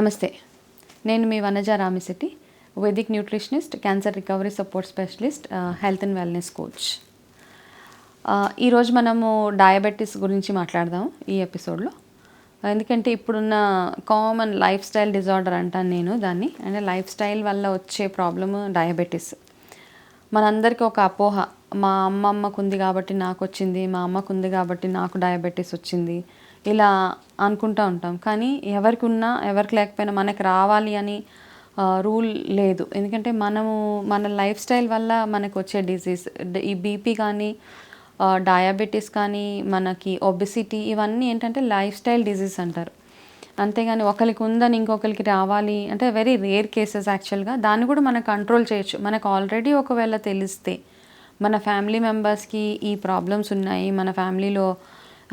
నమస్తే. నేను మీ Vanaja Ramisetti vedic nutritionist cancer recovery support specialist health and wellness coach. ఈరోజు మనము డయాబెటీస్ గురించి మాట్లాడదాం ఈ ఎపిసోడ్లో. ఎందుకంటే ఇప్పుడున్న కామన్ లైఫ్ స్టైల్ డిజార్డర్ అంటాను నేను దాన్ని. అంటే లైఫ్ స్టైల్ వల్ల వచ్చే ప్రాబ్లమ్ డయాబెటీస్. మనందరికీ ఒక అపోహ. మా అమ్మమ్మకు ఉంది కాబట్టి నాకు వచ్చింది మా అమ్మకు ఉంది కాబట్టి నాకు డయాబెటీస్ వచ్చింది. ఇలా అనుకుంటూ ఉంటాం. కానీ ఎవరికి ఉన్నా ఎవరికి లేకపోయినా మనకి రావాలి అని రూల్ లేదు. ఎందుకంటే మనము మన లైఫ్ స్టైల్ వల్ల మనకు వచ్చే డిసీజ్ ఈ బీపీ కానీ డయాబెటీస్ కానీ మనకి ఒబిసిటీ ఇవన్నీ ఏంటంటే లైఫ్ స్టైల్ డిసీజ్ అంటారు. అంతేగాని ఒకరికి ఉందని ఇంకొకరికి రావాలి అంటే వెరీ రేర్ కేసెస్ యాక్చువల్గా. దాన్ని కూడా మనం కంట్రోల్ చేయొచ్చు. మనకు ఆల్రెడీ ఒకవేళ తెలిస్తే మన ఫ్యామిలీ మెంబర్స్కి ఈ ప్రాబ్లమ్స్ ఉన్నాయి మన ఫ్యామిలీలో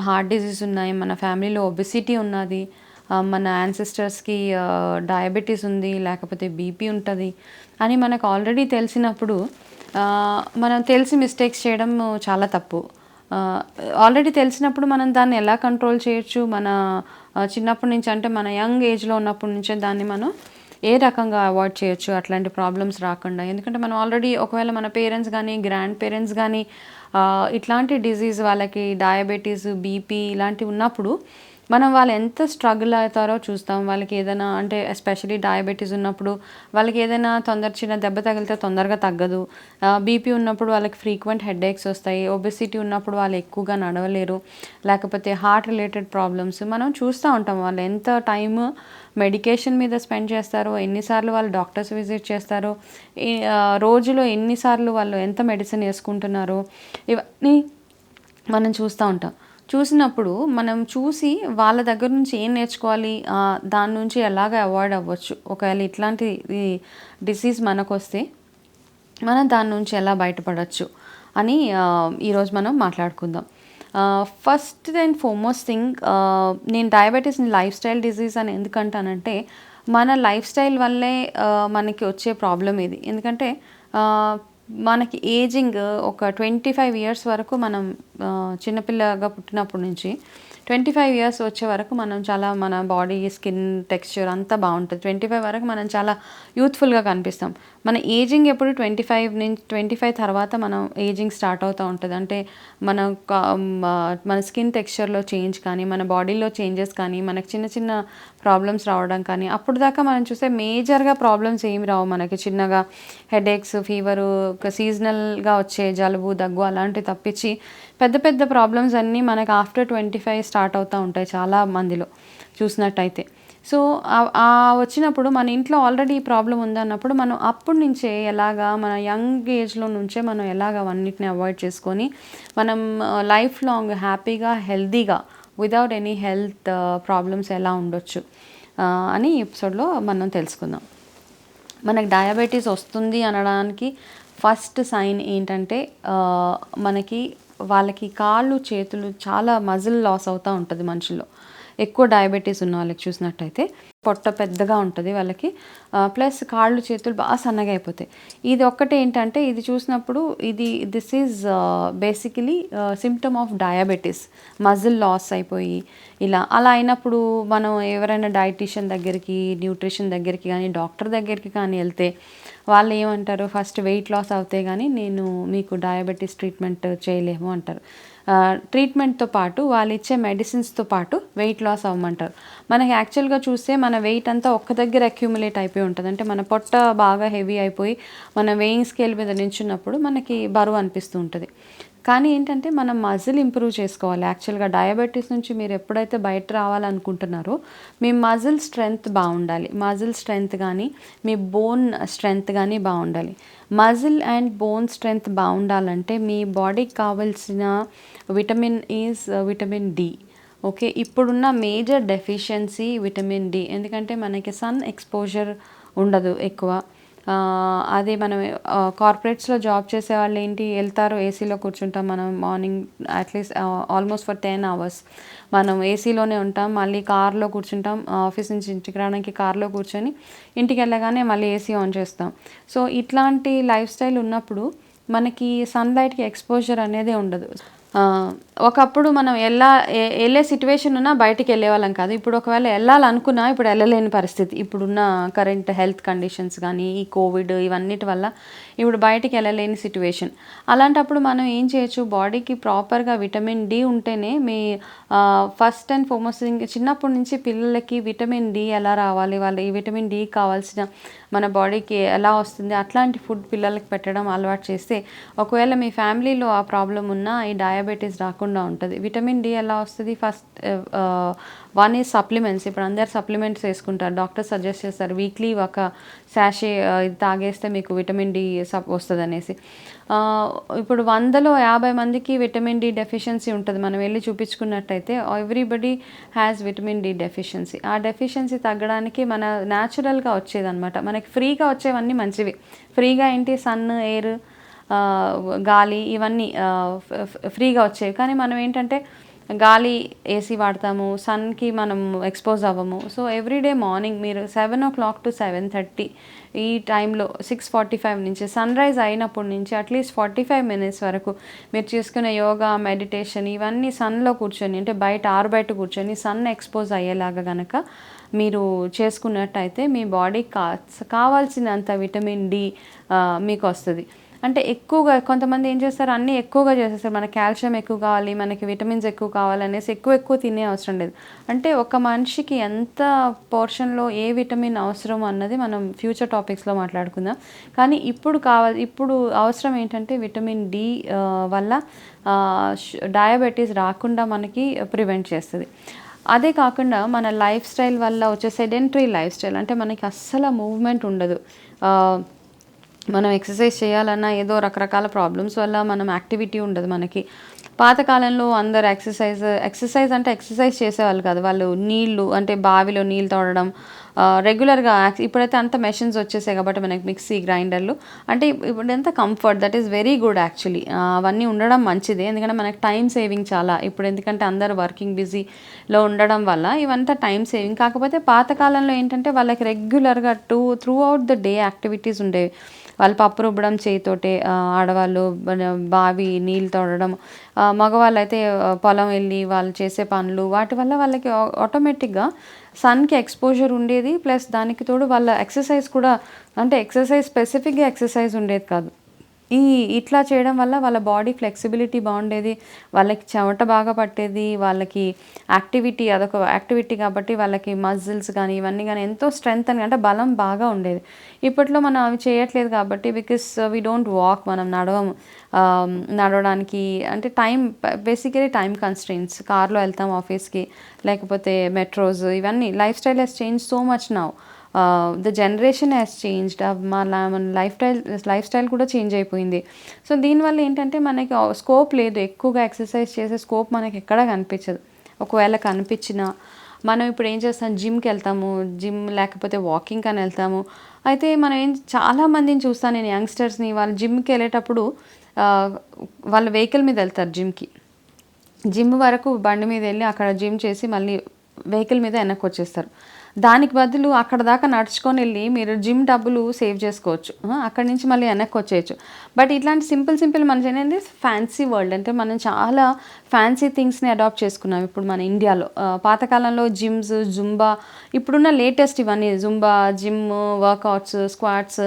హార్ట్ డిసీజ్ ఉన్నాయి మన ఫ్యామిలీలో ఒబిసిటీ ఉన్నది మన యాన్సిస్టర్స్కి డయాబెటీస్ ఉంది లేకపోతే బీపీ ఉంటుంది అని మనకు ఆల్రెడీ తెలిసినప్పుడు మనం తెలిసి మిస్టేక్స్ చేయడం చాలా తప్పు. ఆల్రెడీ తెలిసినప్పుడు మనం దాన్ని ఎలా కంట్రోల్ చేయొచ్చు? మన చిన్నప్పటి నుంచి అంటే మన యంగ్ ఏజ్లో ఉన్నప్పటి నుంచే దాన్ని మనం ఏ రకంగా అవాయిడ్ చేయొచ్చు? అట్లాంటి ప్రాబ్లమ్స్ రాకుండా. ఎందుకంటే మనం ఆల్రెడీ ఒకవేళ మన పేరెంట్స్ కానీ గ్రాండ్ పేరెంట్స్ కానీ ఇట్లాంటి డిజీజ్ వాళ్ళకి డయాబెటీస్ బీపీ ఇలాంటివి ఉన్నప్పుడు మనం వాళ్ళు ఎంత స్ట్రగుల్ అవుతారో చూస్తాం. వాళ్ళకి ఏదైనా అంటే ఎస్పెషలీ డయాబెటీస్ ఉన్నప్పుడు వాళ్ళకి ఏదైనా తొందర చిన్న దెబ్బ తగిలితే తొందరగా తగ్గదు. బీపీ ఉన్నప్పుడు వాళ్ళకి ఫ్రీక్వెంట్ హెడేక్స్ వస్తాయి. ఒబెసిటీ ఉన్నప్పుడు వాళ్ళు ఎక్కువగా నడవలేరు. లేకపోతే హార్ట్ రిలేటెడ్ ప్రాబ్లమ్స్ మనం చూస్తూ ఉంటాం. వాళ్ళు ఎంత టైం మెడికేషన్ మీద స్పెండ్ చేస్తారో ఎన్నిసార్లు వాళ్ళు డాక్టర్స్ విజిట్ చేస్తారో రోజులో ఎన్నిసార్లు వాళ్ళు ఎంత మెడిసిన్ వేసుకుంటున్నారో ఇవన్నీ మనం చూస్తూ ఉంటాం. చూసినప్పుడు మనం చూసి వాళ్ళ దగ్గర నుంచి ఏం నేర్చుకోవాలి? దాని నుంచి ఎలాగ అవాయిడ్ అవ్వచ్చు? ఒకవేళ ఇట్లాంటి డిసీజ్ మనకు వస్తే మనం దాని నుంచి ఎలా బయటపడవచ్చు అని ఈరోజు మనం మాట్లాడుకుందాం. ఫస్ట్ అండ్ ఫోమోస్ట్ థింగ్ నేను డయాబెటీస్ని లైఫ్ స్టైల్ డిజీజ్ అని ఎందుకంటానంటే మన లైఫ్ స్టైల్ వల్లే మనకి వచ్చే ప్రాబ్లం ఇది. ఎందుకంటే మనకి ఏజింగ్ ఒక ట్వంటీ ఫైవ్ ఇయర్స్ వరకు మనం చిన్నపిల్లగా పుట్టినప్పటి నుంచి ట్వంటీ ఫైవ్ ఇయర్స్ వచ్చే వరకు మనం చాలా మన బాడీ స్కిన్ టెక్స్చర్ అంతా బాగుంటుంది. ట్వంటీ ఫైవ్ వరకు మనం చాలా యూత్ఫుల్గా కనిపిస్తాం. మన ఏజింగ్ ఎప్పుడు ట్వంటీ ఫైవ్ నుంచి ట్వంటీ ఫైవ్ తర్వాత మనం ఏజింగ్ స్టార్ట్ అవుతూ ఉంటుంది. అంటే మన మన స్కిన్ టెక్స్చర్లో చేంజ్ కానీ మన బాడీలో చేంజెస్ కానీ మనకు చిన్న చిన్న ప్రాబ్లమ్స్ రావడం కానీ అప్పుడు దాకా మనం చూస్తే మేజర్గా ప్రాబ్లమ్స్ ఏమి రావు మనకి. చిన్నగా హెడేక్స్ ఫీవరు సీజనల్గా వచ్చే జలుబు దగ్గు అలాంటివి తప్పించి పెద్ద పెద్ద ప్రాబ్లమ్స్ అన్నీ మనకు ఆఫ్టర్ ట్వంటీ ఫైవ్ స్టార్ట్ అవుతూ ఉంటాయి చాలా మందిలో చూసినట్టయితే. సో ఆ- ఆ వచ్చినప్పుడు మన ఇంట్లో ఆల్రెడీ ఈ ప్రాబ్లం ఉందన్నప్పుడు మనం అప్పటి నుంచే ఎలాగా మన యంగ్ ఏజ్లో నుంచే మనం ఎలాగ అవన్నిటిని అవాయిడ్ చేసుకొని మనం లైఫ్ లాంగ్ హ్యాపీగా హెల్తీగా వితౌట్ ఎనీ హెల్త్ ప్రాబ్లమ్స్ ఎలా ఉండొచ్చు అని ఈ ఎపిసోడ్లో మనం తెలుసుకుందాం. మనకు డయాబెటీస్ వస్తుంది అనడానికి ఫస్ట్ సైన్ ఏంటంటే మనకి వాళ్ళకి కాళ్ళు చేతులు చాలా మజిల్ లాస్ అవుతూ ఉంటుంది మనుషుల్లో. ఎక్కువ డయాబెటీస్ ఉన్న వాళ్ళకి చూసినట్టయితే పొట్ట పెద్దగా ఉంటుంది వాళ్ళకి. ప్లస్ కాళ్ళు చేతులు బాగా సన్నగా అయిపోతాయి. ఇది ఒక్కటే ఏంటంటే ఇది చూసినప్పుడు ఇది this is basically symptom of diabetes muscle loss అయిపోయి ఇలా అలా అయినప్పుడు మనం ఎవరైనా డైటీషియన్ దగ్గరికి న్యూట్రిషన్ దగ్గరికి కానీ డాక్టర్ దగ్గరికి కానీ వెళ్తే వాళ్ళు ఏమంటారు? ఫస్ట్ వెయిట్ లాస్ అవుతే కానీ నేను మీకు డయాబెటీస్ ట్రీట్మెంట్ చేయలేము అంటారు. ట్రీట్మెంట్తో పాటు వాళ్ళు ఇచ్చే మెడిసిన్స్తో పాటు వెయిట్ లాస్ అవ్వమంటారు. మనకి యాక్చువల్గా చూస్తే మన వెయిట్ అంతా ఒక్క దగ్గర అక్యూములేట్ అయిపోయి ఉంటుంది. అంటే మన పొట్ట బాగా హెవీ అయిపోయి మన వెయింగ్ స్కేల్ మీద నించున్నప్పుడు మనకి బరువు అనిపిస్తూ ఉంటుంది. కానీ ఏంటంటే మనం మజిల్ ఇంప్రూవ్ చేసుకోవాలి. యాక్చువల్గా డయాబెటీస్ నుంచి మీరు ఎప్పుడైతే బయట రావాలనుకుంటున్నారో మీ మజిల్ స్ట్రెంగ్త్ బాగుండాలి. మజిల్ స్ట్రెంగ్త్ కానీ మీ బోన్ స్ట్రెంగ్త్ కానీ బాగుండాలి. మజిల్ అండ్ బోన్ స్ట్రెంగ్త్ బాగుండాలంటే మీ బాడీకి కావాల్సిన vitamin is vitamin D okay? ఇప్పుడున్న మేజర్ డెఫిషియన్సీ విటమిన్ డి ఎందుకంటే మనకి సన్ ఎక్స్పోజర్ ఉండదు ఎక్కువ. అదే మనం కార్పొరేట్స్లో జాబ్ చేసే వాళ్ళు ఏంటి? వెళ్తారు ఏసీలో కూర్చుంటాం మనం morning at least almost for ten hours మనం ఏసీలోనే ఉంటాం మళ్ళీ కార్లో కూర్చుంటాం ఆఫీస్ నుంచి ఇంటికి రావడానికి కార్లో కూర్చొని ఇంటికి వెళ్ళగానే మళ్ళీ ఏసీ ఆన్ చేస్తాం. సో ఇట్లాంటి లైఫ్ స్టైల్ ఉన్నప్పుడు మనకి సన్లైట్కి ఎక్స్పోజర్ అనేది ఉండదు. ఒకప్పుడు మనం వెళ్ళా వెళ్ళే సిచ్యువేషన్ ఉన్నా బయటికి వెళ్ళే వాళ్ళం కాదు. ఇప్పుడు ఒకవేళ వెళ్ళాలనుకున్నా ఇప్పుడు వెళ్ళలేని పరిస్థితి. ఇప్పుడున్న కరెంట్ హెల్త్ కండిషన్స్ కానీ ఈ కోవిడ్ ఇవన్నిటి వల్ల ఇప్పుడు బయటికి వెళ్ళలేని సిచ్యువేషన్ అలాంటప్పుడు మనం ఏం చేయొచ్చు? బాడీకి ప్రాపర్గా విటమిన్ డి ఉంటేనే మీ ఫస్ట్ అండ్ ఫార్మోస్ట్ చిన్నప్పటి నుంచి పిల్లలకి విటమిన్ డి ఎలా రావాలి? వాళ్ళు ఈ విటమిన్ డి కావాల్సిన మన బాడీకి ఎలా వస్తుంది? అట్లాంటి ఫుడ్ పిల్లలకి పెట్టడం అలవాటు చేస్తే ఒకవేళ మీ ఫ్యామిలీలో ఆ ప్రాబ్లం ఉన్నా ఈ డయాబెటీస్ రాకుండా ఉంటుంది. విటమిన్ డి ఎలా వస్తుంది? ఫస్ట్ వన్ ఈజ్ సప్లిమెంట్స్ ఇప్పుడు అందరు సప్లిమెంట్స్ వేసుకుంటారు. డాక్టర్ సజెస్ట్ చేస్తారు వీక్లీ ఒక శాషే ఇది తాగేస్తే మీకు విటమిన్ డి సప్ వస్తుంది అనేసి ఇప్పుడు వందలో యాభై మందికి విటమిన్ డి డెఫిషియన్సీ ఉంటుంది. మనం వెళ్ళి చూపించుకున్నట్టయితే everybody has vitamin D deficiency ఆ డెఫిషియన్సీ తగ్గడానికి మన న్యాచురల్గా వచ్చేదన్నమాట. మనకి ఫ్రీగా వచ్చేవన్నీ మంచివి. ఫ్రీగా ఏంటి? సన్ ఎయిర్ గాలి ఇవన్నీ ఫ్రీగా వచ్చేవి. కానీ మనం ఏంటంటే గాలి ఏసీ వాడతాము సన్కి మనం ఎక్స్పోజ్ అవ్వము. సో ఎవ్రీడే మార్నింగ్ మీరు seven o'clock to seven thirty ఈ టైంలో సిక్స్ ఫార్టీ ఫైవ్ నుంచి సన్ రైజ్ అయినప్పటి నుంచి అట్లీస్ట్ ఫార్టీ ఫైవ్ మినిట్స్ వరకు మీరు చేసుకునే యోగా మెడిటేషన్ ఇవన్నీ సన్లో కూర్చొని అంటే బయట ఆరు బయట కూర్చొని సన్ ఎక్స్పోజ్ అయ్యేలాగా కనుక మీరు చేసుకున్నట్టయితే మీ బాడీకి కా కావాల్సినంత విటమిన్ డి మీకు వస్తుంది. అంటే ఎక్కువగా కొంతమంది ఏం చేస్తారు? అన్నీ ఎక్కువగా చేసేస్తారు. మనకి కాల్షియం ఎక్కువ కావాలి మనకి విటమిన్స్ ఎక్కువ కావాలనేసి ఎక్కువ ఎక్కువ తినే అవసరం లేదు. అంటే ఒక మనిషికి ఎంత పోర్షన్లో ఏ విటమిన్ అవసరం అన్నది మనం ఫ్యూచర్ టాపిక్స్లో మాట్లాడుకుందాం. కానీ ఇప్పుడు కావాలి ఇప్పుడు అవసరం ఏంటంటే విటమిన్ డి వల్ల డయాబెటీస్ రాకుండా మనకి ప్రివెంట్ చేస్తుంది. అదే కాకుండా మన లైఫ్ స్టైల్ వల్ల వచ్చే సెడెంటరీ లైఫ్ స్టైల్ అంటే మనకి అస్సలు మూవ్మెంట్ ఉండదు. మనం ఎక్సర్సైజ్ చేయాలన్నా ఏదో రకరకాల ప్రాబ్లమ్స్ వల్ల మనం యాక్టివిటీ ఉండదు మనకి. పాతకాలంలో అందరు ఎక్సర్సైజ్ ఎక్సర్సైజ్ అంటే ఎక్సర్సైజ్ చేసేవాళ్ళు కాదు. వాళ్ళు నీళ్ళు అంటే బావిలో నీళ్ళు తోడడం రెగ్యులర్గా ఇప్పుడైతే అంత మెషిన్స్ వచ్చేసాయి కాబట్టి మనకి మిక్సీ గ్రైండర్లు. అంటే ఇప్పుడు ఎంత comfort that is very good actually అవన్నీ ఉండడం మంచిది. ఎందుకంటే మనకి టైం సేవింగ్ చాలా. ఇప్పుడు ఎందుకంటే అందరు వర్కింగ్ బిజీలో ఉండడం వల్ల ఇవంతా టైం సేవింగ్ కాకపోతే పాతకాలంలో ఏంటంటే వాళ్ళకి రెగ్యులర్గా to throughout the day activities ఉండేవి. వాళ్ళు పప్పు రుబ్బడం చేయితోటే ఆడవాళ్ళు మన బావి నీళ్ళు తోడడం మగవాళ్ళు అయితే పొలం వెళ్ళి వాళ్ళు చేసే పనులు. వాటి వల్ల వాళ్ళకి ఆటోమేటిక్గా సన్కి ఎక్స్పోజర్ ఉండేది ప్లస్ దానికి తోడు వాళ్ళ ఎక్సర్సైజ్ కూడా అంటే ఎక్సర్సైజ్ స్పెసిఫిక్గా ఎక్సర్సైజ్ ఉండేది కాదు. ఈ ఇట్లా చేయడం వల్ల వాళ్ళ బాడీ ఫ్లెక్సిబిలిటీ బాగుండేది వాళ్ళకి చెమట బాగా పట్టేది వాళ్ళకి యాక్టివిటీ అదొక యాక్టివిటీ కాబట్టి వాళ్ళకి మజిల్స్ కానీ ఇవన్నీ కానీ ఎంతో స్ట్రెంగ్త్ అని అంటే బలం బాగా ఉండేది. ఇప్పట్లో మనం అవి చేయట్లేదు కాబట్టి బికాస్ వీ డోంట్ వాక్ మనం నడవము. నడవడానికి అంటే టైం బేసికలీ టైం కన్స్ట్రెయిన్స్ కార్లో వెళ్తాం ఆఫీస్కి లేకపోతే మెట్రోస్ ఇవన్నీ. Life style has change so much now. The generation has changed మన మన లైఫ్ స్టైల్ లైఫ్ స్టైల్ కూడా చేంజ్ అయిపోయింది. సో దీనివల్ల ఏంటంటే మనకి స్కోప్ లేదు. ఎక్కువగా ఎక్సర్సైజ్ చేసే స్కోప్ మనకి ఎక్కడా కనిపించదు. ఒకవేళ కనిపించినా మనం ఇప్పుడు ఏం చేస్తాం? జిమ్కి వెళ్తాము. జిమ్ లేకపోతే వాకింగ్ అని వెళ్తాము. అయితే మనం ఏం చాలా మందిని చూస్తాను నేను యంగ్స్టర్స్ని వాళ్ళు జిమ్కి వెళ్ళేటప్పుడు వాళ్ళ వెహికల్ మీద వెళ్తారు జిమ్కి జిమ్ వరకు బండి మీద వెళ్ళి అక్కడ జిమ్ చేసి మళ్ళీ వెహికల్ మీద వెనక్కి వచ్చేస్తారు. దానికి బదులు అక్కడ దాకా నడుచుకొని వెళ్ళి మీరు జిమ్ డబ్బులు సేవ్ చేసుకోవచ్చు. అక్కడి నుంచి మళ్ళీ వెనక్కి వచ్చేయచ్చు. బట్ ఇట్లాంటి సింపుల్ సింపుల్ మనకి ఏంటంటే ఫ్యాన్సీ వరల్డ్. అంటే మనం చాలా ఫ్యాన్సీ థింగ్స్ని అడాప్ట్ చేసుకున్నాం ఇప్పుడు మన ఇండియాలో. పాతకాలంలో జిమ్స్ జుంబా ఇప్పుడున్న లేటెస్ట్ ఇవన్నీ Zumba gym workouts squats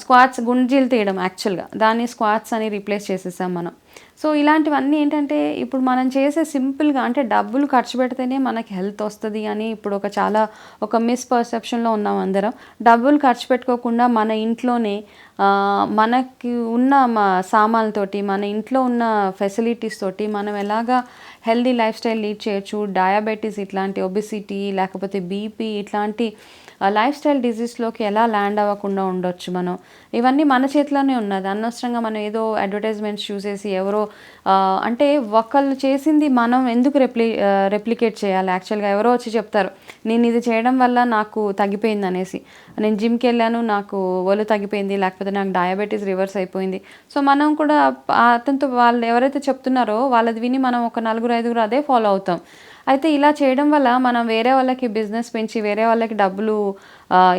squats గుంజీలు తీయడం యాక్చువల్గా దాన్ని స్క్వాట్స్ అని రీప్లేస్ చేసేసాం మనం. సో ఇలాంటివన్నీ ఏంటంటే ఇప్పుడు మనం చేసే సింపుల్గా అంటే డబ్బులు ఖర్చు పెడితేనే మనకి హెల్త్ వస్తుంది అని ఇప్పుడు ఒక చాలా ఒక మిస్పర్సెప్షన్లో ఉన్నాం అందరం. డబ్బులు ఖర్చు పెట్టుకోకుండా మన ఇంట్లోనే మనకి ఉన్న మా సామాన్లతోటి మన ఇంట్లో ఉన్న ఫెసిలిటీస్ తోటి మనం ఎలాగా హెల్దీ లైఫ్ స్టైల్ లీడ్ చేయొచ్చు డయాబెటీస్ ఇట్లాంటి ఒబిసిటీ లేకపోతే బీపీ ఇట్లాంటి లైఫ్ స్టైల్ డిజీస్లోకి ఎలా ల్యాండ్ అవ్వకుండా ఉండొచ్చు మనం? ఇవన్నీ మన చేతిలోనే ఉన్నది. అనవసరంగా మనం ఏదో అడ్వర్టైజ్మెంట్స్ చూసేసి ఎవరో అంటే ఒకళ్ళు చేసింది మనం ఎందుకు రెప్లి రెప్లికేట్ చేయాలి? యాక్చువల్గా ఎవరో వచ్చి చెప్తారు నేను ఇది చేయడం వల్ల నాకు తగ్గిపోయింది అనేసి. నేను జిమ్కి వెళ్ళాను నాకు ఒళ్ళు తగ్గిపోయింది లేకపోతే నాకు డయాబెటీస్ రివర్స్ అయిపోయింది. సో మనం కూడా అతనితో వాళ్ళు ఎవరైతే చెప్తున్నారో వాళ్ళది విని మనం ఒక నలుగురు ఐదుగురు అదే ఫాలో అవుతాం. అయితే ఇలా చేయడం వల్ల మనం వేరే వాళ్ళకి బిజినెస్ పెంచి వేరే వాళ్ళకి డబ్బులు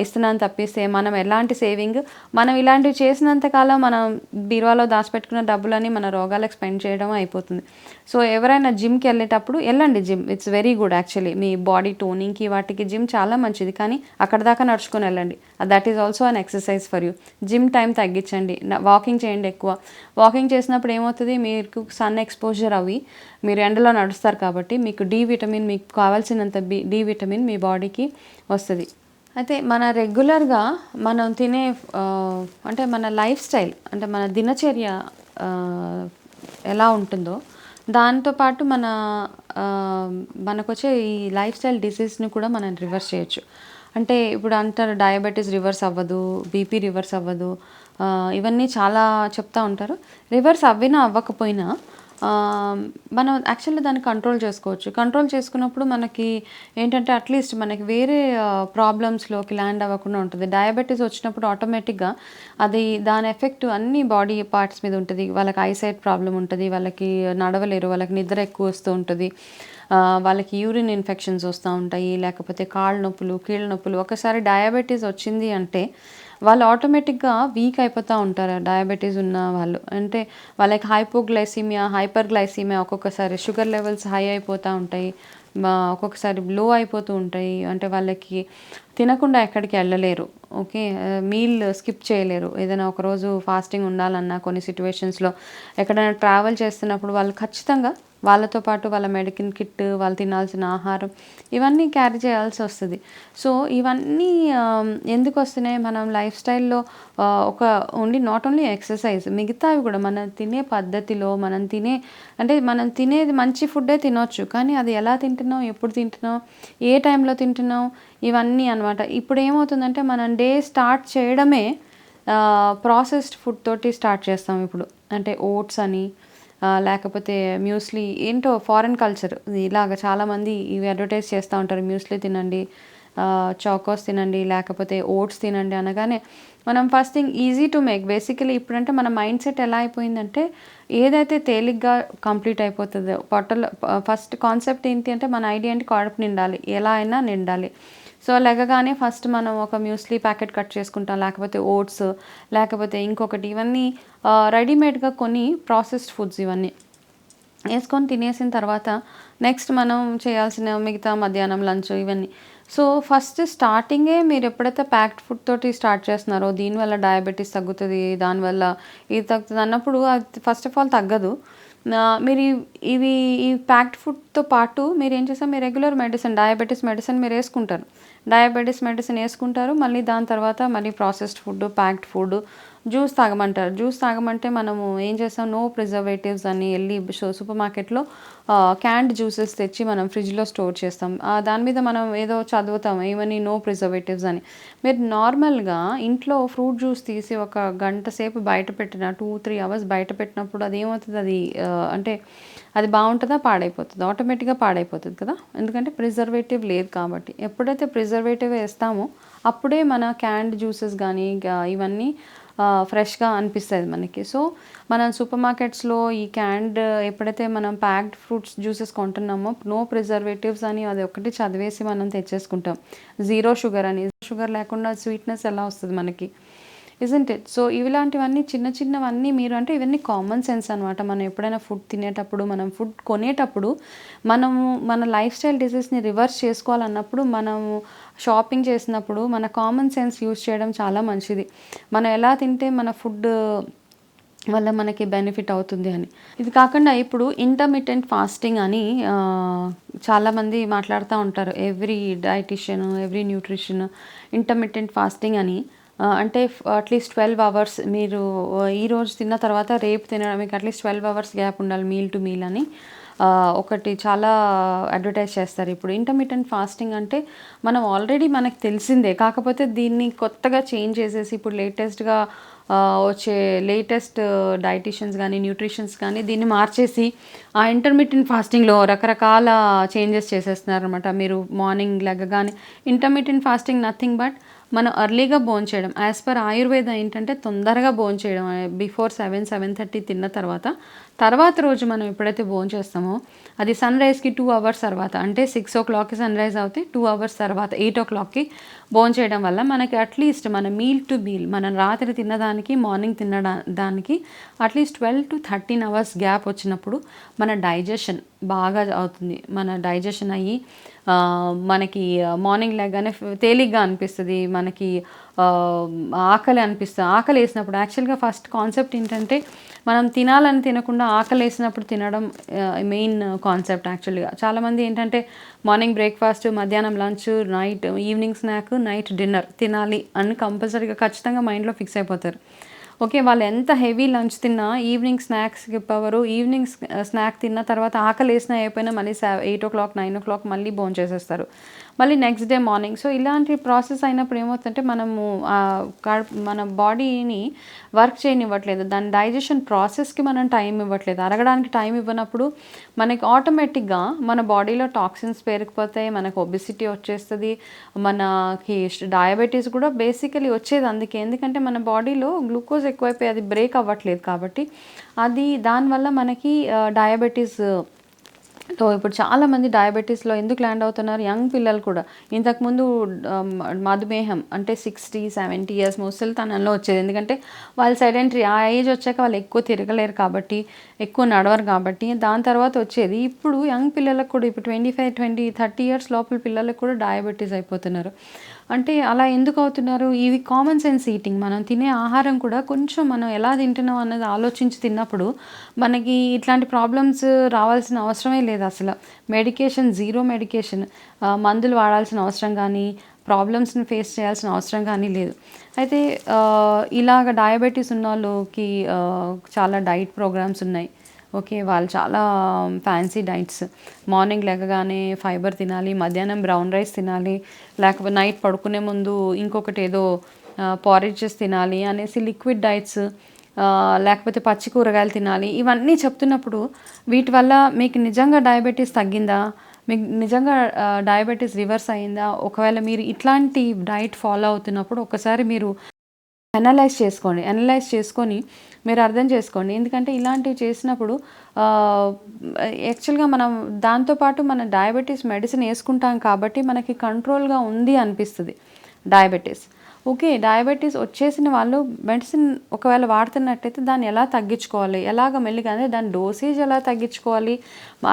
ఇస్తున్నాను తప్పిస్తే మనం ఎలాంటి సేవింగ్ మనం ఇలాంటివి చేసినంత కాలం మనం బీరువాలో దాచిపెట్టుకున్న డబ్బులని మన రోగాలకు స్పెండ్ చేయడం అయిపోతుంది. సో ఎవరైనా జిమ్కి వెళ్ళేటప్పుడు వెళ్ళండి gym it's very good actually me body టోనింగ్కి వాటికి జిమ్ చాలా మంచిది. కానీ అక్కడ దాకా నడుచుకొని వెళ్ళండి. That is also an exercise for you gym time తగ్గించండి. వాకింగ్ చేయండి ఎక్కువ. వాకింగ్ చేసినప్పుడు ఏమవుతుంది? మీకు సన్ ఎక్స్పోజర్ అవి మీరు ఎండలో నడుస్తారు కాబట్టి మీకు డి విటమిన్ మీకు కావాల్సినంత బి డి విటమిన్ మీ బాడీకి వస్తుంది. అయితే మన రెగ్యులర్గా మనం తినే అంటే మన లైఫ్ స్టైల్ అంటే మన దినచర్య ఎలా ఉంటుందో దాంతోపాటు మన మనకొచ్చే మనకు వచ్చే ఈ లైఫ్ స్టైల్ డిసీజ్ని కూడా మనం రివర్స్ చేయొచ్చు. అంటే ఇప్పుడు అంటారు డయాబెటీస్ రివర్స్ అవ్వదు బీపీ రివర్స్ అవ్వదు ఇవన్నీ చాలా చెప్తూ ఉంటారు. రివర్స్ అవ్వినా అవ్వకపోయినా మనం యాక్చువల్లీ దాన్ని కంట్రోల్ చేసుకోవచ్చు. కంట్రోల్ చేసుకున్నప్పుడు మనకి ఏంటంటే అట్లీస్ట్ మనకి వేరే ప్రాబ్లమ్స్లోకి ల్యాండ్ అవ్వకుండా ఉంటుంది. డయాబెటీస్ వచ్చినప్పుడు ఆటోమేటిక్గా అది దాని ఎఫెక్ట్ అన్ని బాడీ పార్ట్స్ మీద ఉంటుంది. వాళ్ళకి ఐసైట్ ప్రాబ్లం ఉంటుంది వాళ్ళకి నడవలేరు వాళ్ళకి నిద్ర ఎక్కువ వస్తూ ఉంటుంది. వాళ్ళకి యూరిన్ ఇన్ఫెక్షన్స్ వస్తూ ఉంటాయి లేకపోతే కాళ్ళ నొప్పులు కీళ్ళ నొప్పులు. ఒకసారి డయాబెటీస్ వచ్చింది అంటే వాళ్ళు ఆటోమేటిక్గా వీక్ అయిపోతూ ఉంటారు. డయాబెటీస్ ఉన్న వాళ్ళు. అంటే వాళ్ళకి హైపోగ్లైసీమియా హైపర్ గ్లైసీమియా ఒక్కొక్కసారి షుగర్ లెవెల్స్ హై అయిపోతూ ఉంటాయి. ఒక్కొక్కసారి లో అయిపోతూ ఉంటాయి. అంటే వాళ్ళకి తినకుండా ఎక్కడికి వెళ్ళలేరు. ఓకే? మీల్ స్కిప్ చేయలేరు. ఏదైనా ఒకరోజు ఫాస్టింగ్ ఉండాలన్నా కొన్ని సిచ్యువేషన్స్లో ఎక్కడైనా ట్రావెల్ చేస్తున్నప్పుడు వాళ్ళు ఖచ్చితంగా వాళ్ళతో పాటు వాళ్ళ మెడికిన్ కిట్ వాళ్ళు తినాల్సిన ఆహారం ఇవన్నీ క్యారీ చేయాల్సి వస్తుంది. సో ఇవన్నీ ఎందుకు వస్తున్నాయి? మనం లైఫ్ స్టైల్లో ఒక ఓన్లీ నాట్ ఓన్లీ ఎక్సర్సైజ్ మిగతావి కూడా మనం తినే పద్ధతిలో మనం తినే అంటే మనం తినేది మంచి ఫుడ్డే తినొచ్చు కానీ అది ఎలా తింటున్నాం ఎప్పుడు తింటున్నాం ఏ టైంలో తింటున్నాం ఇవన్నీ అనమాట ఇప్పుడు ఏమవుతుందంటే మనం డే స్టార్ట్ చేయడమే ప్రాసెస్డ్ ఫుడ్ తోటి స్టార్ట్ చేస్తాం ఇప్పుడు. అంటే ఓట్స్ అని లేకపోతే మ్యూస్లీ ఏంటో ఫారెన్ కల్చర్ ఇలాగ చాలామంది ఇవి అడ్వర్టైజ్ చేస్తూ ఉంటారు. మ్యూస్లీ తినండి చాకోస్ తినండి లేకపోతే ఓట్స్ తినండి అనగానే మనం first thing easy to make. Basically ఇప్పుడంటే మన మైండ్ సెట్ ఎలా అయిపోయిందంటే ఏదైతే తేలిగ్గా కంప్లీట్ అయిపోతుందో పొట్టలో ఫస్ట్ కాన్సెప్ట్ ఏంటి అంటే మన ఐడియా అంటే కడుపు నిండాలి. ఎలా అయినా నిండాలి. సో లెగగానే ఫస్ట్ మనం ఒక మ్యూస్లీ ప్యాకెట్ కట్ చేసుకుంటాం లేకపోతే ఓట్స్ లేకపోతే ఇంకొకటి ఇవన్నీ రెడీమేడ్గా కొన్ని ప్రాసెస్డ్ ఫుడ్స్ ఇవన్నీ వేసుకొని తినేసిన తర్వాత నెక్స్ట్ మనం చేయాల్సిన మిగతా మధ్యాహ్నం లంచ్ ఇవన్నీ. సో ఫస్ట్ స్టార్టింగే మీరు ఎప్పుడైతే ప్యాక్డ్ ఫుడ్ తోటి స్టార్ట్ చేస్తున్నారో దీనివల్ల డయాబెటీస్ తగ్గుతుంది దానివల్ల ఇది తగ్గుతుంది అన్నప్పుడు అది ఫస్ట్ ఆఫ్ ఆల్ తగ్గదు. మీరు ఇవి ఈ ప్యాక్డ్ ఫుడ్తో పాటు మీరు ఏం చేస్తారు మీ రెగ్యులర్ మెడిసిన్ డయాబెటీస్ మెడిసిన్ మీరు వేసుకుంటారు. డయాబెటీస్ మెడిసిన్ వేసుకుంటారు. మళ్ళీ దాని తర్వాత మళ్ళీ processed food packed food juice తాగమంటారు. Juice తాగమంటే మనము ఏం చేస్తాం? నో ప్రిజర్వేటివ్స్ అని వెళ్ళి సూపర్ మార్కెట్లో క్యాండ్ జ్యూసెస్ తెచ్చి మనం ఫ్రిడ్జ్లో స్టోర్ చేస్తాం. దాని మీద మనం ఏదో చదువుతాం. ఏమని? నో ప్రిజర్వేటివ్స్ అని. మీరు నార్మల్గా ఇంట్లో ఫ్రూట్ జ్యూస్ తీసి ఒక గంట సేపు బయట పెట్టిన టూ త్రీ అవర్స్ బయట పెట్టినప్పుడు అది ఏమవుతుంది? అది అంటే అది బాగుంటుందా? పాడైపోతుంది. ఆటోమేటిక్గా పాడైపోతుంది కదా? ఎందుకంటే ప్రిజర్వేటివ్ లేదు కాబట్టి. ఎప్పుడైతే ప్రిజర్వేటివ్ వేస్తామో అప్పుడే మన క్యాండ్ జ్యూసెస్ కానీ ఇవన్నీ ఫ్రెష్గా అనిపిస్తుంది మనకి. సో మనం సూపర్ మార్కెట్స్లో ఈ క్యాండ్ ఎప్పుడైతే మనం ప్యాక్డ్ ఫ్రూట్స్ జ్యూసెస్ కొంటున్నామో నో ప్రిజర్వేటివ్స్ అని అది ఒకటి చదివేసి మనం తెచ్చేసుకుంటాం. జీరో షుగర్ అని. షుగర్ లేకుండా స్వీట్నెస్ ఎలా వస్తుంది మనకి? ఇజంట్ ఇట్ సో ఇలాంటివన్నీ చిన్న చిన్నవన్నీ మీరు అంటే ఇవన్నీ కామన్ సెన్స్ అనమాట మనం ఎప్పుడైనా ఫుడ్ తినేటప్పుడు మనం ఫుడ్ కొనేటప్పుడు మనము మన లైఫ్ స్టైల్ డిసీజ్ని రివర్స్ చేసుకోవాలన్నప్పుడు మనము షాపింగ్ చేసినప్పుడు మన కామన్ సెన్స్ యూజ్ చేయడం చాలా మంచిది. మనం ఎలా తింటే మన ఫుడ్ వల్ల మనకి బెనిఫిట్ అవుతుంది అని. ఇది కాకుండా ఇప్పుడు ఇంటర్మీడియంట్ ఫాస్టింగ్ అని చాలామంది మాట్లాడుతూ ఉంటారు. Every dietitian every nutrition intermediate fasting అని. అంటే అట్లీస్ట్ ట్వెల్వ్ అవర్స్ మీరు ఈరోజు తిన్న తర్వాత రేపు తినడం మీకు at least twelve hours gap ఉండాలి మీల్ టు మీల్ అని. ఒకటి చాలా అడ్వర్టైజ్ చేస్తారు ఇప్పుడు. ఇంటర్మీడియంట్ ఫాస్టింగ్ అంటే మనం ఆల్రెడీ మనకు తెలిసిందే. కాకపోతే దీన్ని కొత్తగా చేంజ్ చేసేసి ఇప్పుడు లేటెస్ట్గా వచ్చే లేటెస్ట్ డైటీషియన్స్ కానీ న్యూట్రిషన్స్ కానీ దీన్ని మార్చేసి ఆ ఇంటర్మీడియట్ ఫాస్టింగ్లో రకరకాల చేంజెస్ చేసేస్తున్నారు అనమాట మీరు మార్నింగ్ లెగగానే ఇంటర్మీడియట్ ఫాస్టింగ్ నథింగ్ బట్ మనం అర్లీగా భోంచేయడం చేయడం యాజ్ పర్ ఆయుర్వేద ఏంటంటే తొందరగా భోంచేయడం చేయడం బిఫోర్ సెవెన్ సెవెన్ థర్టీ తిన్న తర్వాత. తర్వాత రోజు మనం ఎప్పుడైతే భోంచేస్తామో చేస్తామో అది సన్ రైజ్కి టూ అవర్స్ తర్వాత అంటే సిక్స్ ఓ క్లాక్కి సన్ రైజ్ అవుతే టూ అవర్స్ తర్వాత ఎయిట్ ఓ క్లాక్కి భోజనం చేయడం వల్ల మనకి అట్లీస్ట్ మన మీల్ టు మీల్ మనం రాత్రి తిన్నదానికి మార్నింగ్ తినడా దానికి at least twelve to thirteen hours gap వచ్చినప్పుడు మన డైజెషన్ బాగా అవుతుంది. మన డైజెషన్ అయ్యి మనకి మార్నింగ్ లేగానే తేలిగ్గా అనిపిస్తుంది మనకి ఆకలి అనిపిస్తుంది. ఆకలి వేసినప్పుడు యాక్చువల్గా ఫస్ట్ కాన్సెప్ట్ ఏంటంటే మనం తినాలని తినకుండా ఆకలి వేసినప్పుడు తినడం మెయిన్ కాన్సెప్ట్ యాక్చువల్గా చాలామంది ఏంటంటే మార్నింగ్ బ్రేక్ఫాస్ట్ మధ్యాహ్నం lunch night evening snack night dinner తినాలి అని కంపల్సరీగా ఖచ్చితంగా మైండ్లో ఫిక్స్ అయిపోతారు. ఓకే వాళ్ళు ఎంత హెవీ లంచ్ తిన్నా ఈవినింగ్ స్నాక్స్ ఇప్పవరు ఈవినింగ్ స్నాక్ తిన్న తర్వాత ఆకలి వేసినా అయిపోయినా మళ్ళీ eight o'clock nine o'clock మళ్ళీ భోజనం చేసేస్తారు మళ్ళీ నెక్స్ట్ డే మార్నింగ్ సో ఇలాంటి ప్రాసెస్ అయినప్పుడు ఏమవుతుందంటే మనము మన బాడీని వర్క్ చేయనివ్వట్లేదు. దాని డైజెషన్ ప్రాసెస్కి మనం టైం ఇవ్వట్లేదు. అరగడానికి టైం ఇవ్వనప్పుడు మనకి ఆటోమేటిక్గా మన బాడీలో టాక్సిన్స్ పేరుకుపోతాయి మనకు ఒబిసిటీ వచ్చేస్తుంది మనకి డయాబెటీస్ కూడా బేసికలీ వచ్చేది అందుకే. ఎందుకంటే మన బాడీలో గ్లూకోజ్ ఎక్కువైపోయి అది బ్రేక్ అవ్వట్లేదు కాబట్టి అది దానివల్ల మనకి డయాబెటీస్ సో ఇప్పుడు చాలామంది డయాబెటీస్లో ఎందుకు ల్యాండ్ అవుతున్నారు? యంగ్ పిల్లలు కూడా. ఇంతకుముందు మధుమేహం అంటే సిక్స్టీ సెవెంటీ ఇయర్స్ ముసలితనంలో వచ్చేది. ఎందుకంటే వాళ్ళు సైడెంటరీ ఆ ఏజ్ వచ్చాక వాళ్ళు ఎక్కువ తిరగలేరు కాబట్టి ఎక్కువ నడవరు కాబట్టి దాని తర్వాత వచ్చేది. ఇప్పుడు యంగ్ పిల్లలకు కూడా ఇప్పుడు twenty five twenty thirty years లోపల పిల్లలకు కూడా డయాబెటీస్ అయిపోతున్నారు. అంటే అలా ఎందుకు అవుతున్నారు? ఇవి కామన్ సెన్స్ ఈటింగ్ మనం తినే ఆహారం కూడా కొంచెం మనం ఎలా తింటున్నాం అన్నది ఆలోచించి తిన్నప్పుడు మనకి ఇట్లాంటి ప్రాబ్లమ్స్ రావాల్సిన అవసరమే లేదు అసలు. మెడికేషన్ జీరో మెడికేషన్ మందులు వాడాల్సిన అవసరం కానీ ప్రాబ్లమ్స్ని ఫేస్ చేయాల్సిన అవసరం కానీ లేదు. అయితే ఇలాగ డయాబెటీస్ ఉన్న వాళ్ళకి చాలా డైట్ ప్రోగ్రామ్స్ ఉన్నాయి. ఓకే వాళ్ళు చాలా ఫ్యాన్సీ డైట్స్ మార్నింగ్ లేకగానే ఫైబర్ తినాలి మధ్యాహ్నం బ్రౌన్ రైస్ తినాలి లేకపోతే నైట్ పడుకునే ముందు ఇంకొకటి ఏదో పారేజెస్ తినాలి అనేసి లిక్విడ్ డైట్స్ లేకపోతే పచ్చి కూరగాయలు తినాలి ఇవన్నీ చెప్తున్నప్పుడు వీటి వల్ల మీకు నిజంగా డయాబెటీస్ తగ్గిందా? మీకు నిజంగా డయాబెటీస్ రివర్స్ అయిందా? ఒకవేళ మీరు ఇట్లాంటి డైట్ ఫాలో అవుతున్నప్పుడు ఒకసారి మీరు అనలైజ్ చేసుకోండి. అనలైజ్ చేసుకొని మీరు అర్థం చేసుకోండి. ఎందుకంటే ఇలాంటివి చేసినప్పుడు యాక్చువల్గా మనం దాంతోపాటు మన డయాబెటీస్ మెడిసిన్ వేసుకుంటాం కాబట్టి మనకి కంట్రోల్గా ఉంది అనిపిస్తుంది. డయాబెటీస్ ఓకే డయాబెటీస్ వచ్చేసిన వాళ్ళు మెడిసిన్ ఒకవేళ వాడుతున్నట్టయితే దాన్ని ఎలా తగ్గించుకోవాలి? ఎలాగ మెల్లిగా అంటే దాని డోసేజ్ ఎలా తగ్గించుకోవాలి?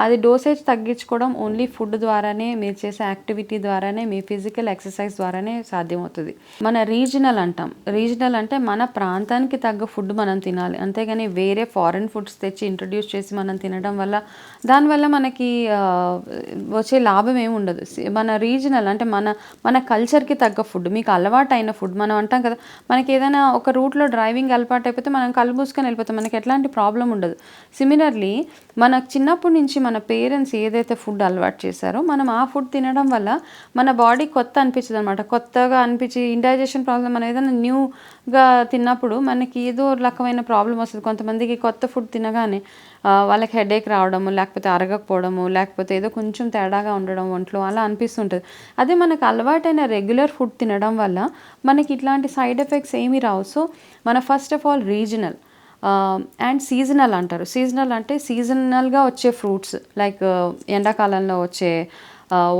అది డోసేజ్ తగ్గించుకోవడం ఓన్లీ ఫుడ్ ద్వారానే మీరు చేసే యాక్టివిటీ ద్వారానే మీ ఫిజికల్ ఎక్సర్సైజ్ ద్వారానే సాధ్యమవుతుంది. మన రీజనల్ అంటాం. రీజనల్ అంటే మన ప్రాంతానికి తగ్గ ఫుడ్ మనం తినాలి. అంతేగాని వేరే ఫారెన్ ఫుడ్స్ తెచ్చి ఇంట్రడ్యూస్ చేసి మనం తినడం వల్ల దానివల్ల మనకి వచ్చే లాభం ఏమి ఉండదు. మన రీజనల్ అంటే మన మన కల్చర్కి తగ్గ ఫుడ్ మీకు అలవాటైన ఫుడ్ ఫుడ్ మనం అంటాం కదా మనకి ఏదైనా ఒక రూట్లో డ్రైవింగ్ అలవాటు అయిపోతే మనం కళ్ళు మూసుకొని వెళ్ళిపోతాం మనకి ఎట్లాంటి ప్రాబ్లం ఉండదు. సిమిలర్లీ మనకు చిన్నప్పటి నుంచి మన పేరెంట్స్ ఏదైతే ఫుడ్ అలవాటు చేశారో మనం ఆ ఫుడ్ తినడం వల్ల మన బాడీ కొత్త అనిపించదు అనమాట కొత్తగా అనిపించి ఇండైజెషన్ ప్రాబ్లం మనం ఏదైనా న్యూగా తిన్నప్పుడు మనకి ఏదో రకమైన ప్రాబ్లం వస్తుంది. కొంతమందికి కొత్త ఫుడ్ తినగానే వాళ్ళకి హెడేక్ రావడము లేకపోతే అరగకపోవడము లేకపోతే ఏదో కొంచెం తేడాగా ఉండడం ఒంట్లో అలా అనిపిస్తుంటుంది. అదే మనకు అలవాటైన రెగ్యులర్ ఫుడ్ తినడం వల్ల మనకి ఇట్లాంటి సైడ్ ఎఫెక్ట్స్ ఏమీ రావు. సో మన first of all regional and seasonal అంటారు. సీజనల్ అంటే సీజనల్గా వచ్చే ఫ్రూట్స్ లైక్ ఎండాకాలంలో వచ్చే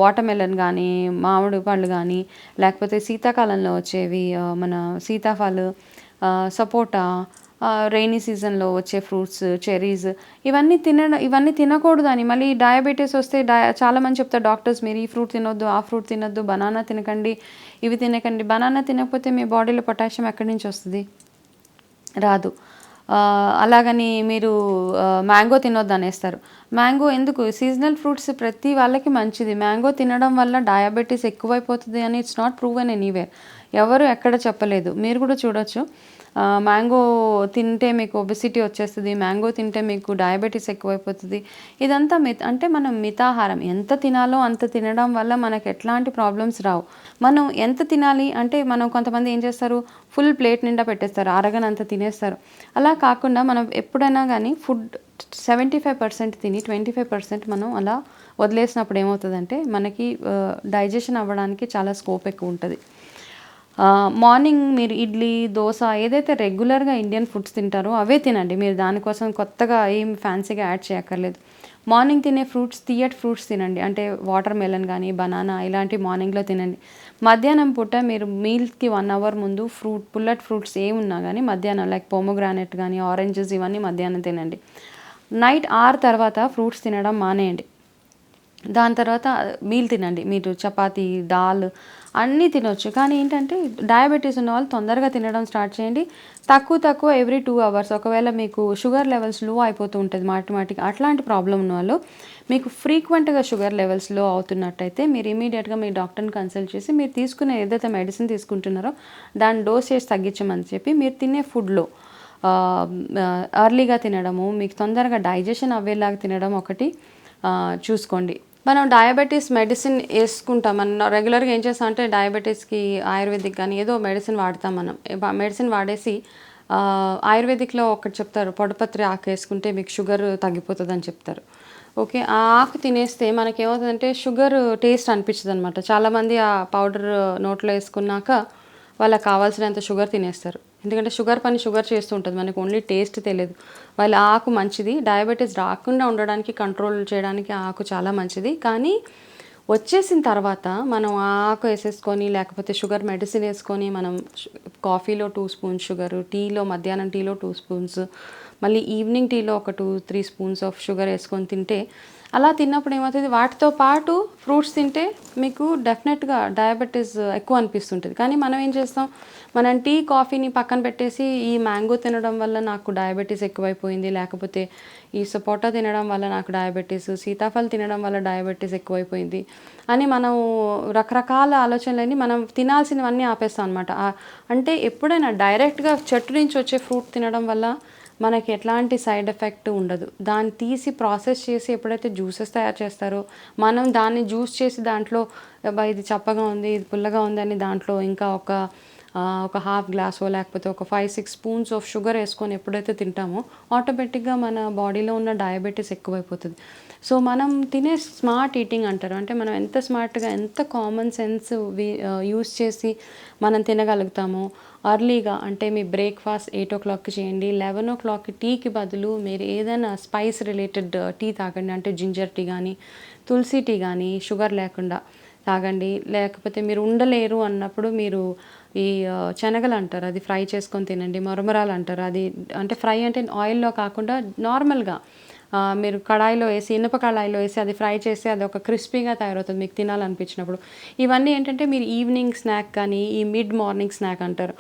వాటర్మెలన్ కానీ మామిడి పళ్ళు కానీ లేకపోతే శీతాకాలంలో వచ్చేవి మన సీతాఫలు సపోటా రెయినీ సీజన్లో వచ్చే ఫ్రూట్స్ చెరీస్ ఇవన్నీ తినడం ఇవన్నీ తినకూడదు అని. మళ్ళీ డయాబెటీస్ వస్తే డయా చాలామంది చెప్తారు డాక్టర్స్ మీరు ఈ ఫ్రూట్ తినొద్దు ఆ ఫ్రూట్ తినొద్దు బనానా తినకండి ఇవి తినకండి. బనానా తినకపోతే మీ బాడీలో పొటాషియం ఎక్కడి నుంచి వస్తుంది? రాదు. అలాగని మీరు మ్యాంగో తినొద్దు అనేస్తారు. మ్యాంగో ఎందుకు? సీజనల్ ఫ్రూట్స్ ప్రతి వాళ్ళకి మంచిది. మ్యాంగో తినడం వల్ల డయాబెటీస్ ఎక్కువైపోతుంది అని it's not prove and anywhere ఎవరు ఎక్కడ చెప్పలేదు. మీరు కూడా చూడొచ్చు. మ్యాంగో తింటే మీకు ఒబిసిటీ వచ్చేస్తుంది మ్యాంగో తింటే మీకు డయాబెటీస్ ఎక్కువైపోతుంది. ఇదంతా మిత్ అంటే మనం మితాహారం ఎంత తినాలో అంత తినడం వల్ల మనకు ఎట్లాంటి ప్రాబ్లమ్స్ రావు. మనం ఎంత తినాలి అంటే మనం కొంతమంది ఏం చేస్తారు? ఫుల్ ప్లేట్ నిండా పెట్టేస్తారు అరగనంత తినేస్తారు. అలా కాకుండా మనం ఎప్పుడైనా కానీ ఫుడ్ సెవెంటీ ఫైవ్ పర్సెంట్ తిని ట్వంటీ ఫైవ్ పర్సెంట్ మనం అలా వదిలేసినప్పుడు ఏమవుతుందంటే మనకి డైజెషన్ అవ్వడానికి చాలా స్కోప్ ఎక్కువ ఉంటుంది. మార్నింగ్ మీరు ఇడ్లీ దోశ ఏదైతే రెగ్యులర్గా ఇండియన్ ఫుడ్స్ తింటారో అవే తినండి. మీరు దానికోసం కొత్తగా ఏం ఫ్యాన్సీగా యాడ్ చేయక్కర్లేదు. మార్నింగ్ తినే ఫ్రూట్స్ తీయటి ఫ్రూట్స్ తినండి. అంటే వాటర్ మెలన్ కానీ బనానా ఇలాంటి మార్నింగ్లో తినండి. మధ్యాహ్నం పూట మీరు మీల్కి వన్ అవర్ ముందు ఫ్రూట్ పుల్లట్ ఫ్రూట్స్ ఏమున్నా కానీ మధ్యాహ్నం లైక్ పోమోగ్రానెట్ కానీ ఆరెంజెస్ ఇవన్నీ మధ్యాహ్నం తినండి. నైట్ ఆరు తర్వాత ఫ్రూట్స్ తినడం మానేయండి. దాని తర్వాత మీల్ తినండి. మీరు చపాతి దాల్ అన్నీ తినొచ్చు. కానీ ఏంటంటే డయాబెటీస్ ఉన్న వాళ్ళు తొందరగా తినడం స్టార్ట్ చేయండి. తక్కువ తక్కువ ఎవ్రీ టూ అవర్స్. ఒకవేళ మీకు షుగర్ లెవెల్స్లో అయిపోతూ ఉంటుంది మాటి మాటికి అట్లాంటి ప్రాబ్లం ఉన్న వాళ్ళు మీకు ఫ్రీక్వెంట్గా షుగర్ లెవెల్స్లో అవుతున్నట్టయితే మీరు ఇమీడియట్గా మీ డాక్టర్ని కన్సల్ట్ చేసి మీరు తీసుకునే ఏదైతే మెడిసిన్ తీసుకుంటున్నారో దాని డోసేజ్ తగ్గించమని చెప్పి మీరు తినే ఫుడ్లో ఎర్లీగా తినడము మీకు తొందరగా డైజెషన్ అవ్వేలాగా తినడం ఒకటి చూసుకోండి. మనం డయాబెటీస్ మెడిసిన్ వేసుకుంటాం. మనం రెగ్యులర్గా ఏం చేస్తాం అంటే డయాబెటీస్కి ఆయుర్వేదిక్ కానీ ఏదో మెడిసిన్ వాడతాం మనం. మెడిసిన్ వాడేసి ఆయుర్వేదిక్లో ఒకటి చెప్తారు. పొడపత్రి ఆకు వేసుకుంటే మీకు షుగర్ తగ్గిపోతుంది అని చెప్తారు. ఓకే? ఆ ఆకు తినేస్తే మనకి ఏమవుతుందంటే షుగర్ టేస్ట్ అనిపించదు అనమాట చాలామంది ఆ పౌడర్ నోట్లో వేసుకున్నాక వాళ్ళకి కావాల్సినంత షుగర్ తినేస్తారు. ఎందుకంటే షుగర్ పని షుగర్ చేస్తూ ఉంటుంది. మనకు ఓన్లీ టేస్ట్ తెలియదు. వాళ్ళ ఆకు మంచిది. డయాబెటీస్ రాకుండా ఉండడానికి కంట్రోల్ చేయడానికి ఆకు చాలా మంచిది. కానీ వచ్చేసిన తర్వాత మనం ఆకు వేసేసుకొని లేకపోతే షుగర్ మెడిసిన్ వేసుకొని మనం కాఫీలో టూ స్పూన్స్ షుగర్ టీలో మధ్యాహ్నం టీలో టూ స్పూన్స్ మళ్ళీ ఈవినింగ్ టీలో ఒక two three spoons of sugar వేసుకొని తింటే అలా తిన్నప్పుడు ఏమవుతుంది? వాటితో పాటు ఫ్రూట్స్ తింటే మీకు డెఫినెట్గా డయాబెటీస్ ఎక్కువ అనిపిస్తుంటుంది. కానీ మనం ఏం చేస్తాం? మనం టీ కాఫీని పక్కన పెట్టేసి ఈ మ్యాంగో తినడం వల్ల నాకు డయాబెటీస్ ఎక్కువైపోయింది. లేకపోతే ఈ సపోటా తినడం వల్ల నాకు డయాబెటీస్ సీతాఫలం తినడం వల్ల డయాబెటీస్ ఎక్కువైపోయింది అని మనం రకరకాల ఆలోచనలన్నీ మనం తినాల్సినవన్నీ ఆపేస్తాం అనమాట అంటే ఎప్పుడైనా డైరెక్ట్గా చెట్టు నుంచి వచ్చే ఫ్రూట్ తినడం వల్ల మనకి ఎట్లాంటి సైడ్ ఎఫెక్ట్ ఉండదు. దాన్ని తీసి ప్రాసెస్ చేసి ఎప్పుడైతే జ్యూసెస్ తయారు చేస్తారో మనం దాన్ని జ్యూస్ చేసి దాంట్లో ఇది చప్పగా ఉంది ఇది పుల్లగా ఉంది అని దాంట్లో ఇంకా ఒక ఒక హాఫ్ గ్లాసో లేకపోతే ఒక five six spoons of sugar వేసుకొని ఎప్పుడైతే తింటామో ఆటోమేటిక్గా మన బాడీలో ఉన్న డయాబెటీస్ ఎక్కువైపోతుంది. సో మనం తినే స్మార్ట్ ఈటింగ్ అంటారు. అంటే మనం ఎంత స్మార్ట్గా ఎంత కామన్ సెన్స్ యూస్ చేసి మనం తినగలుగుతామో అర్లీగా అంటే మీ బ్రేక్ఫాస్ట్ ఎయిట్ ఓ క్లాక్కి చేయండి లెవెన్ ఓ క్లాక్కి టీకి బదులు మీరు ఏదైనా స్పైస్ రిలేటెడ్ టీ తాగండి. అంటే జింజర్ టీ కానీ తులసి టీ కానీ షుగర్ లేకుండా తాగండి. లేకపోతే మీరు ఉండలేరు అన్నప్పుడు మీరు ఈ శనగలు అంటారు అది ఫ్రై చేసుకొని తినండి మరమరాలు అంటారు అది అంటే ఫ్రై అంటే ఆయిల్లో కాకుండా నార్మల్గా మీరు కడాయిలో వేసి ఇనుప కడాయిలో వేసి అది ఫ్రై చేసి అది ఒక క్రిస్పీగా తయారవుతుంది మీకు తినాలనిపించినప్పుడు. ఇవన్నీ ఏంటంటే మీరు ఈవినింగ్ స్నాక్ కానీ ఈ మిడ్ మార్నింగ్ స్నాక్ అంటారు.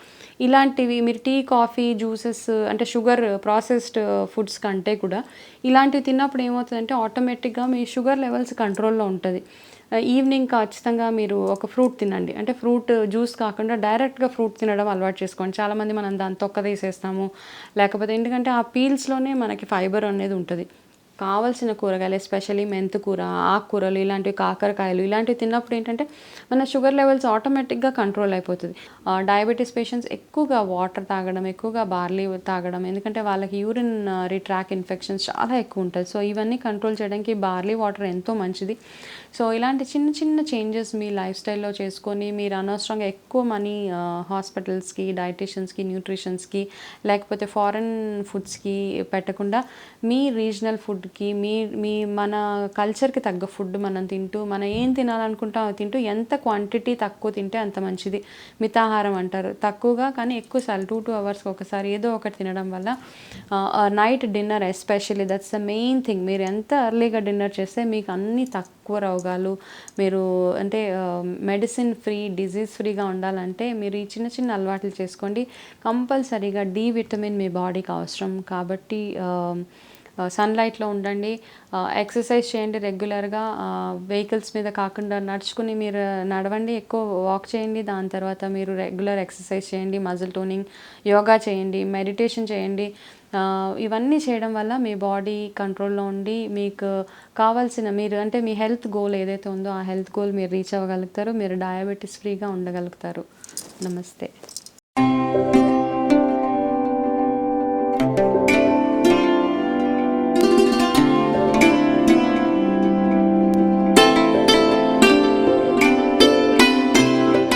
ఇలాంటివి మీరు టీ కాఫీ జ్యూసెస్ అంటే షుగర్ ప్రాసెస్డ్ ఫుడ్స్ కంటే కూడా ఇలాంటివి తిన్నప్పుడు ఏమవుతుందంటే ఆటోమేటిక్గా మీ షుగర్ లెవెల్స్ కంట్రోల్లో ఉంటుంది. ఈవినింగ్ ఖచ్చితంగా మీరు ఒక ఫ్రూట్ తినండి. అంటే ఫ్రూట్ జ్యూస్ కాకుండా డైరెక్ట్గా ఫ్రూట్ తినడం అలవాటు చేసుకోండి. చాలామంది మనం దాని తొక్క తీసేస్తాము లేకపోతే ఎందుకంటే ఆ పీల్స్లోనే మనకి ఫైబర్ అనేది ఉంటుంది. కావాల్సిన కూరగాయలు ఎస్పెషలీ మెంతుకూర ఆకుకూరలు ఇలాంటివి కాకరకాయలు ఇలాంటివి తిన్నప్పుడు ఏంటంటే మన షుగర్ లెవెల్స్ ఆటోమేటిక్గా కంట్రోల్ అయిపోతుంది. డయాబెటీస్ పేషెంట్స్ ఎక్కువగా వాటర్ తాగడం ఎక్కువగా బార్లీ తాగడం ఎందుకంటే వాళ్ళకి యూరిన్ రిట్రాక్ ఇన్ఫెక్షన్స్ చాలా ఎక్కువ ఉంటుంది సో ఇవన్నీ కంట్రోల్ చేయడానికి బార్లీ వాటర్ ఎంతో మంచిది. సో ఇలాంటి చిన్న చిన్న చేంజెస్ మీ లైఫ్ స్టైల్లో చేసుకొని మీరు అనవసరంగా ఎక్కువ మనీ హాస్పిటల్స్కి డైటీషియన్స్కి న్యూట్రిషన్స్కి లేకపోతే ఫారెన్ ఫుడ్స్కి పెట్టకుండా మీ రీజనల్ ఫుడ్కి మీ మీ మన కల్చర్కి తగ్గ ఫుడ్ మనం తింటూ మనం ఏం తినాలనుకుంటాం అది తింటూ ఎంత క్వాంటిటీ తక్కువ తింటే అంత మంచిది. మితాహారం అంటారు. తక్కువగా కానీ ఎక్కువసార్లు టూ టూ అవర్స్కి ఒకసారి ఏదో ఒకటి తినడం వల్ల night dinner especially that's the main thing. మీరు ఎంత ఎర్లీగా డిన్నర్ చేస్తే మీకు అన్ని తక్కువ రోగాలు మీరు అంటే మెడిసిన్ ఫ్రీ డిజీజ్ ఫ్రీగా ఉండాలంటే మీరు ఈ చిన్న చిన్న అలవాట్లు చేసుకోండి. కంపల్సరీగా డి విటమిన్ మీ బాడీకి అవసరం కాబట్టి సన్లైట్లో ఉండండి. ఎక్సర్సైజ్ చేయండి రెగ్యులర్గా వెహికల్స్ మీద కాకుండా నడుచుకుని మీరు నడవండి ఎక్కువ వాక్ చేయండి. దాని తర్వాత మీరు రెగ్యులర్ ఎక్సర్సైజ్ చేయండి మజిల్ టోనింగ్ యోగా చేయండి మెడిటేషన్ చేయండి. ఇవన్నీ చేయడం వల్ల మీ బాడీ కంట్రోల్లో ఉండి మీకు కావాల్సిన మీరు అంటే మీ హెల్త్ గోల్ ఏదైతే ఉందో ఆ హెల్త్ గోల్ మీరు రీచ్ అవ్వగలుగుతారు మీరు డయాబెటీస్ ఫ్రీగా ఉండగలుగుతారు. నమస్తే.